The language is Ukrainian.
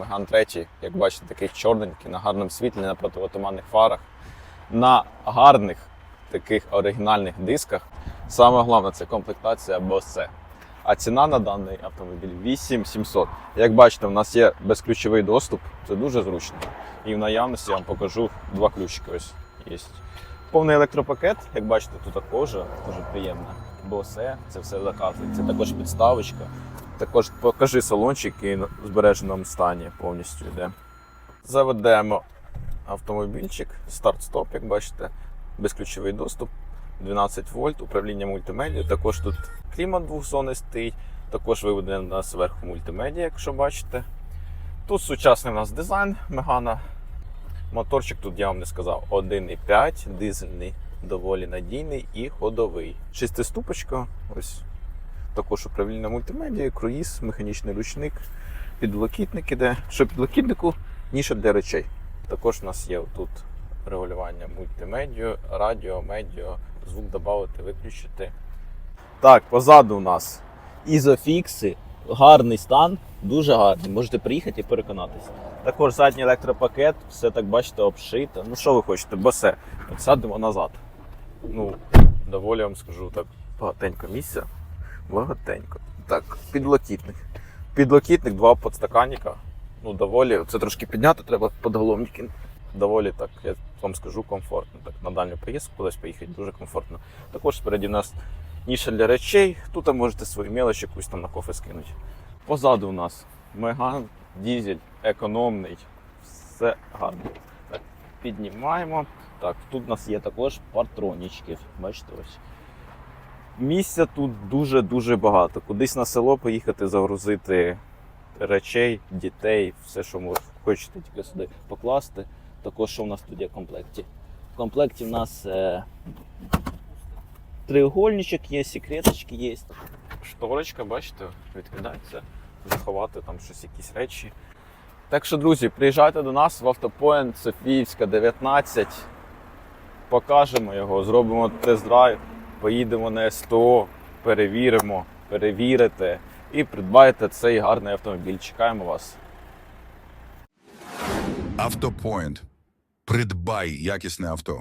Меган 3, як бачите, такий чорненький, на гарному світлі, на противотуманних фарах, на гарних таких оригінальних дисках. Саме головне це комплектація Bose. А ціна на даний автомобіль 8700. Як бачите, у нас є безключовий доступ, це дуже зручно. І в наявності я вам покажу два ключики. Ось є. Повний електропакет, як бачите, тут кожа, дуже приємна. Bose, це все заказує. Це також підставочка. Також покажи салончик і в збереженому стані повністю йде. Заведемо автомобільчик, старт-стоп, як бачите, безключовий доступ, 12 вольт, управління мультимедіа. Також тут клімат двохзонний стоїть, також виведена у нас зверху мультимедіа, якщо бачите. Тут сучасний у нас дизайн Мегана. Моторчик тут я вам не сказав 1,5, дизельний, доволі надійний і ходовий. Шестиступочка, ось також управління мультимедіа, круїз, механічний ручник, підлокітник іде. Що підлокітнику, ніша для речей. Також у нас є тут регулювання мультимедіа, радіо, медіо, звук додати, виключити. Так, позаду у нас ізофікси, гарний стан, дуже гарний. Можете приїхати і переконатися. Також задній електропакет, все так бачите, обшите. Ну що ви хочете, босе. От садимо назад. Ну, доволі вам скажу так, багатенько місця. Багатенько. Так, підлокітник. Підлокітник, два подстаканника. Ну, доволі, це трошки підняти, треба подголовники. Доволі так, я вам скажу, комфортно. Так, на дальню поїздку кудись поїхати дуже комфортно. Також спереді у нас ніша для речей. Тут можете свою мелочь якусь там на кофе скинути. Позаду у нас Меган, дізель, економний. Все гарно. Так, піднімаємо. Так, тут у нас є також патронічки. Бачите ось. Місця тут дуже-дуже багато. Кудись на село поїхати, загрузити речей, дітей, все, що ви хочете тільки сюди покласти. Також що у нас тут є в комплекті. В комплекті в нас е, треугольничок є, секреточки є. Шторочка, бачите, відкидається, заховати там щось, якісь речі. Так що, друзі, приїжджайте до нас в автопоінт Софіївська 19. Покажемо його, зробимо тест-драйв, поїдемо на СТО, перевіримо, перевірите і придбайте цей гарний автомобіль. Чекаємо вас. Автопоінт. Придбай якісне авто.